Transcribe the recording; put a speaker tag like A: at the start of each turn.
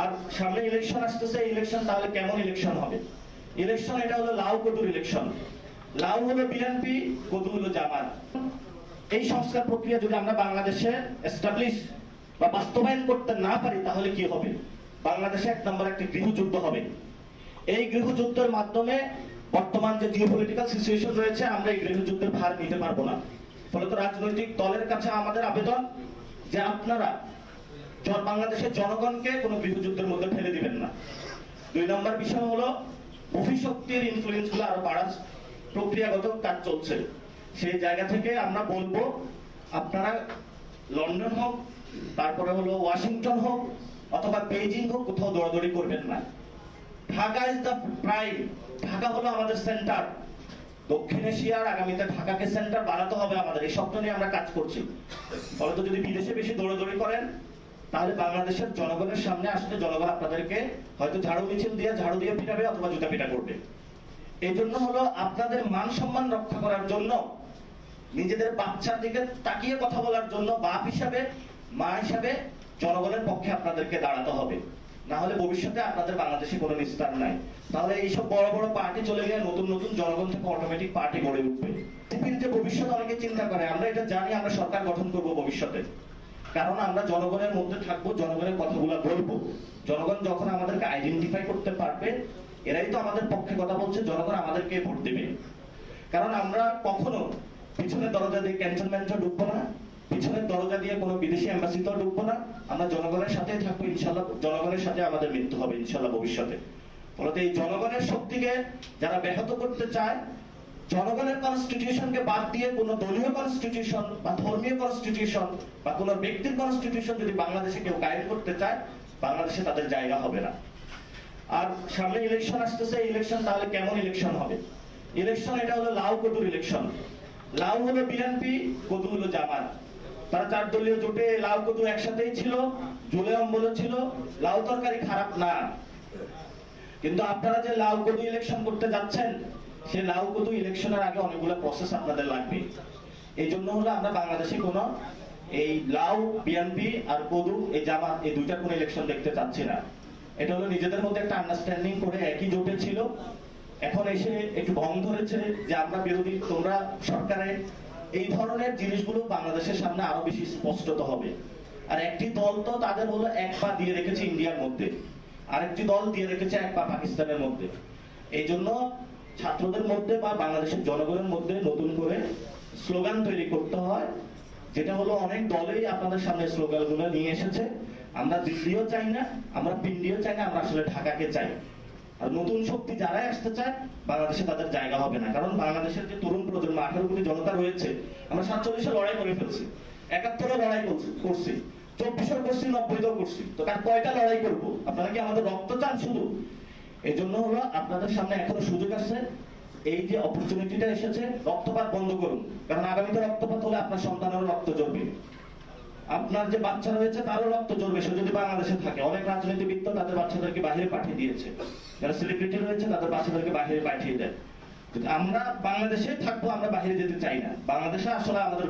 A: আর সামনে ইলেকশন আসতেছে ইলেকশন তাহলে কেমন ইলেকশন হবে? ইলেকশন এটা হলো লাউ কদুর ইলেকশন লাউ হলো বিএনপি, কদু হলো জামাত। এই সংস্কার প্রক্রিয়া যদি আমরা বাংলাদেশে এস্টাবলিশ বা বাস্তবায়ন করতে না পারি, তাহলে কি হবে? বাংলাদেশে এক নম্বর একটি গৃহযুদ্ধ হবে। এই গৃহযুদ্ধের মাধ্যমে বর্তমান যে জিওপলিটিক্যাল সিচুয়েশন রয়েছে, আমরা এই গৃহযুদ্ধের ভার নিতে পারব না। ফলত রাজনৈতিক দলের কাছে আমাদের আবেদন যে আপনারা বাংলাদেশের জনগণকে কোনো গৃহযুদ্ধের মধ্যে ফেলে দিবেন না। দুই নম্বর বিষয় হলো অভিশক্তির ইনফ্লুয়েন্সগুলো আরও বাড়ার প্রক্রিয়াগত কাজ চলছে। সেই জায়গা থেকে আমরা বলব, আপনারা লন্ডন হোক, তারপরে হলো ওয়াশিংটন হোক, অথবা বেইজিং হোক, কোথাও দৌড়াদৌড়ি করবেন না। Dhaka is the prime Dhaka হলো আমাদের সেন্টার দক্ষিণ এশিয়ার আগামীতে ঢাকাকে সেন্টার বানাতে হবে আমাদের। এই স্বপ্ন নিয়ে আমরা কাজ করছি। ফলত যদি বিদেশে বেশি দৌড়াদৌড়ি করেন তাহলে বাংলাদেশের জনগণের সামনে আসলে জনগণ আপনাদেরকে হয়তো ঝাড়ু মিছিল দিয়ে, ঝাড়ু দিয়ে পিটাবে অথবা জুতা পিটা করবে। এই জন্য হলো আপনাদের মান সম্মান রক্ষা করার জন্য, নিজেদের বাচ্চার দিকে তাকিয়ে কথা বলার জন্য বাপ হিসাবে, মা হিসাবে জনগণের পক্ষে আপনাদেরকে দাঁড়াতে হবে। না হলে ভবিষ্যতে আপনাদের বাংলাদেশে কোনো নিস্তার নাই। তাহলে এইসব বড় বড় পার্টি চলে গিয়ে নতুন নতুন জনগণ থেকে অটোমেটিক পার্টি গড়ে উঠবে। যে ভবিষ্যৎ অনেকে চিন্তা করে, আমরা এটা জানি, আমরা সরকার গঠন করব ভবিষ্যতে। কারণ আমরা জনগণের মধ্যে থাকব, জনগণের কথাগুলো বলব। জনগণ যখন আমাদেরকে আইডেন্টিফাই করতে পারবে, এরাই তো আমাদের পক্ষে কথা বলছে, জনগণ আমাদেরকে ভোট দেবে। কারণ আমরা কখনো পিছনের দরজা দিয়ে ক্যান্টনমেন্টে ঢুকবো না, পিছনের দরজা দিয়ে কোনো বিদেশি এম্বাসিতেও ঢুকবো না, আমরা জনগণের সাথেই থাকব ইনশাল্লাহ জনগণের সাথে আমাদের মৃত্যু হবে ইনশাল্লাহ ভবিষ্যতে। ফলত এই জনগণের শক্তিকে যারা ব্যাহত করতে চায় জনগণের কনস্টিটিউশনকে বাদ দিয়ে কোন দলীয় কনস্টিটিউশন বা ধর্মীয় কনস্টিটিউশন বা কোন ব্যক্তির কনস্টিটিউশন যদি বাংলাদেশে কেউ গাইড করতে চায়, বাংলাদেশে তাদের জায়গা হবে না। আর সামনে ইলেকশন আসতেছে ইলেকশন তাহলে কেমন ইলেকশন হবে? ইলেকশন এটা হলো লাউ কদুর ইলেকশন লাউ হলো বিএনপি কদু হলো জামাত। তারা চার দলীয় জোটে লাউ কদু একসাথেই ছিল, জুলে অম্বল ছিল, লাউ তরকারি খারাপ না। কিন্তু আপনারা যে লাউ কদু ইলেকশন করতে যাচ্ছেন সে লাউ কদু ইলেকশনের আগে অনেকগুলো প্রসেস আপনাদের লাগবে। এই জন্য হলো আমরা বাংলাদেশে কোনো এই লাউ বিএনপি আর কদু, এই জামাত, এই দুইটা কোন ইলেকশন দেখতে চাচ্ছি না। এটা হলো নিজেদের মধ্যে একটা আন্ডারস্ট্যান্ডিং করে একই জোটে ছিল। এখন এসে একটু ভং ধরেছে যে আমরা বিরোধী, তোমরা সরকারে। এই ধরনের জিনিসগুলো বাংলাদেশের সামনে আরও বেশি স্পষ্টত হবে। আর একটি দল তো তাদের হলো এক পা দিয়ে রেখেছে ইন্ডিয়ার মধ্যে। আরেকটি দল দিয়ে রেখেছে এক পা পাকিস্তানের মধ্যে। এই জন্য ছাত্রদের মধ্যে বা বাংলাদেশের জনগণের মধ্যে নতুন করে স্লোগান তৈরি করতে হয়, যেটা হলো অনেক দলেই আপনাদের সামনে স্লোগানগুলো নিয়ে এসেছে। আমরা দিল্লিও চাই না, আমরা পিন্ডিও চাই না, আমরা আসলে ঢাকাকে চাই। আর নতুন শক্তি যারাই আসতে চায়, বাংলাদেশে তাদের জায়গা হবে না। কারণ বাংলাদেশের যে তরুণ প্রজন্ম, আঠারো কোটি জনতা রয়েছে, আমরা সাতচল্লিশে লড়াই করে ফেলছি, একাত্তরে লড়াই করছি করছি চব্বিশের করছি, নব্বইতেও করছি। তো তার কয়টা লড়াই করব? আপনারা কি আমাদের রক্ত চান শুধু? এই জন্য হলো আপনাদের সামনে এখনও সুযোগ আছে এই যে অপরচুনিটিটা এসেছে, রক্তপাত বন্ধ করুন। কারণ আগামীতে রক্তপাত হলে আপনার সন্তানেরও রক্ত জ্বলবে। আপনার যে বাচ্চা রয়েছে, তারও রক্ত জ্বলবে। সে যদি বাংলাদেশে থাকে, অনেক রাজনীতিবিদ তাদের বাচ্চাদেরকে বাইরে পাঠিয়ে দিয়েছে। যারা সেলিব্রিটি রয়েছে, তাদের বাচ্চাদেরকে বাইরে পাঠিয়ে দেয় আমরা বাংলাদেশে থাকব, আমরা বাইরে যেতে চাই না। বাংলাদেশে আসলে আমাদের